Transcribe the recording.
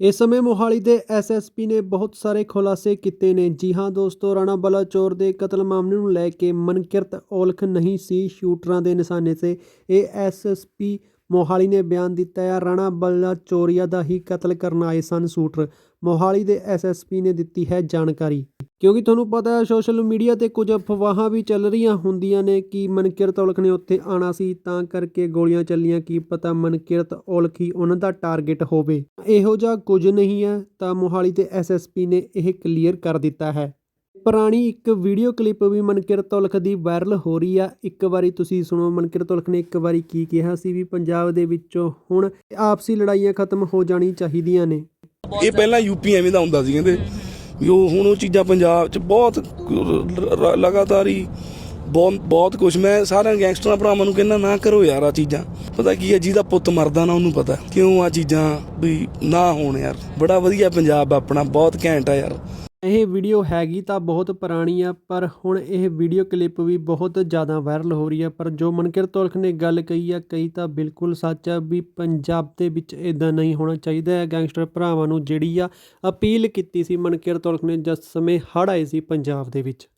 ਇਸ ਸਮੇਂ ਮੋਹਾਲੀ ਦੇ ਐਸਐਸਪੀ ਨੇ ਬਹੁਤ ਸਾਰੇ ਖੁਲਾਸੇ ਕੀਤੇ ਨੇ। ਜੀ ਹਾਂ ਦੋਸਤੋ, ਰਾਣਾ ਬਲਾਚੌਰ ਦੇ ਕਤਲ ਮਾਮਲੇ ਨੂੰ ਲੈ ਕੇ ਮਨਕਿਰਤ ਔਲਖ ਨਹੀਂ ਸੀ ਸ਼ੂਟਰਾਂ ਦੇ ਨਿਸ਼ਾਨੇ ਤੇ। ਇਹ ਐਸਐਸਪੀ ਮੋਹਾਲੀ ਨੇ ਬਿਆਨ ਦਿੱਤਾ ਹੈ। ਰਾਣਾ ਬਲਾਚੌਰੀਆ ਦਾ ਹੀ ਕਤਲ ਕਰਨ ਆਏ ਸਨ ਸ਼ੂਟਰ। ਮੋਹਾਲੀ ਦੇ ਐਸਐਸਪੀ ਨੇ ਦਿੱਤੀ ਹੈ ਜਾਣਕਾਰੀ। ਕਿਉਂਕਿ ਤੁਹਾਨੂੰ ਪਤਾ ਹੈ ਸੋਸ਼ਲ ਮੀਡੀਆ ਤੇ ਕੁਝ ਅਫਵਾਹਾਂ ਵੀ ਚੱਲ ਰਹੀਆਂ ਹੁੰਦੀਆਂ ਨੇ ਕਿ ਮਨਕਿਰਤ ਔਲਖ ਨੇ ਉੱਥੇ ਆਣਾ ਸੀ, ਤਾਂ ਕਰਕੇ ਗੋਲੀਆਂ ਚੱਲੀਆਂ, ਕੀ ਪਤਾ ਮਨਕਿਰਤ ਔਲਖ ਹੀ ਉਹਨਾਂ ਦਾ ਟਾਰਗੇਟ ਹੋਵੇ। ਇਹੋ ਜਿਹਾ ਕੁਝ ਨਹੀਂ ਹੈ, ਤਾਂ ਮੋਹਾਲੀ ਦੇ ਐਸਐਸਪੀ ਨੇ ਇਹ ਕਲੀਅਰ ਕਰ ਦਿੱਤਾ ਹੈ। ਪੁਰਾਣੀ ਇੱਕ ਵੀਡੀਓ ਕਲਿੱਪ ਵੀ ਮਨਕਿਰਤ ਔਲਖ ਦੀ ਵਾਇਰਲ ਹੋ ਰਹੀ ਆ। ਇੱਕ ਵਾਰੀ ਤੁਸੀਂ ਸੁਣੋ, ਮਨਕਿਰਤ ਔਲਖ ਨੇ ਇੱਕ ਵਾਰੀ ਕੀ ਕਿਹਾ ਸੀ ਵੀ ਪੰਜਾਬ ਦੇ ਵਿੱਚੋਂ ਹੁਣ ਆਪਸੀ ਲੜਾਈਆਂ ਖਤਮ ਹੋ ਜਾਣੀ ਚਾਹੀਦੀਆਂ ਨੇ। ਇਹ ਪਹਿਲਾਂ ਯੂਪੀ ਐਵੇਂ ਦਾ ਹੁੰਦਾ ਸੀ ਕਹਿੰਦੇ। ਵੀ ਉਹ ਹੁਣ ਉਹ ਚੀਜ਼ਾਂ ਪੰਜਾਬ 'ਚ ਬਹੁਤ ਲਗਾਤਾਰ ਹੀ ਬਹੁਤ ਬਹੁਤ ਕੁਝ ਮੈਂ ਸਾਰਿਆਂ ਗੈਂਗਸਟਰਾਂ ਭਰਾਵਾਂ ਨੂੰ ਕਹਿੰਦਾ, ਨਾ ਕਰੋ ਯਾਰ ਆ ਚੀਜ਼ਾਂ। ਪਤਾ ਕੀ ਹੈ, ਜਿਹਦਾ ਪੁੱਤ ਮਰਦਾ ਨਾ ਉਹਨੂੰ ਪਤਾ। ਕਿਉਂ ਆ ਚੀਜ਼ਾਂ ਵੀ ਨਾ ਹੋਣ ਯਾਰ। ਬੜਾ ਵਧੀਆ ਪੰਜਾਬ ਆਪਣਾ, ਬਹੁਤ ਘੈਂਟ ਆ ਯਾਰ। ਇਹ ਵੀਡੀਓ ਹੈਗੀ ਤਾਂ ਬਹੁਤ ਪੁਰਾਣੀ ਆ, ਪਰ ਹੁਣ ਇਹ ਵੀਡੀਓ ਕਲਿੱਪ ਵੀ ਬਹੁਤ ਜ਼ਿਆਦਾ ਵਾਇਰਲ ਹੋ ਰਹੀ ਆ। ਪਰ ਜੋ ਮਨਕਿਰਤ ਔਲਖ ਨੇ ਗੱਲ ਕਹੀ ਆ, ਕਹੀ ਤਾਂ ਬਿਲਕੁਲ ਸੱਚ ਆ ਵੀ ਪੰਜਾਬ ਦੇ ਵਿੱਚ ਇਦਾਂ ਨਹੀਂ ਹੋਣਾ ਚਾਹੀਦਾ। ਹੈ ਗੈਂਗਸਟਰ ਭਰਾਵਾਂ ਨੂੰ ਜਿਹੜੀ ਆ ਅਪੀਲ ਕੀਤੀ ਸੀ ਮਨਕਿਰ ਔਲਖ ਨੇ ਜਿਸ ਸਮੇਂ ਹੜ੍ਹ ਆਏ ਸੀ ਪੰਜਾਬ ਦੇ ਵਿੱਚ।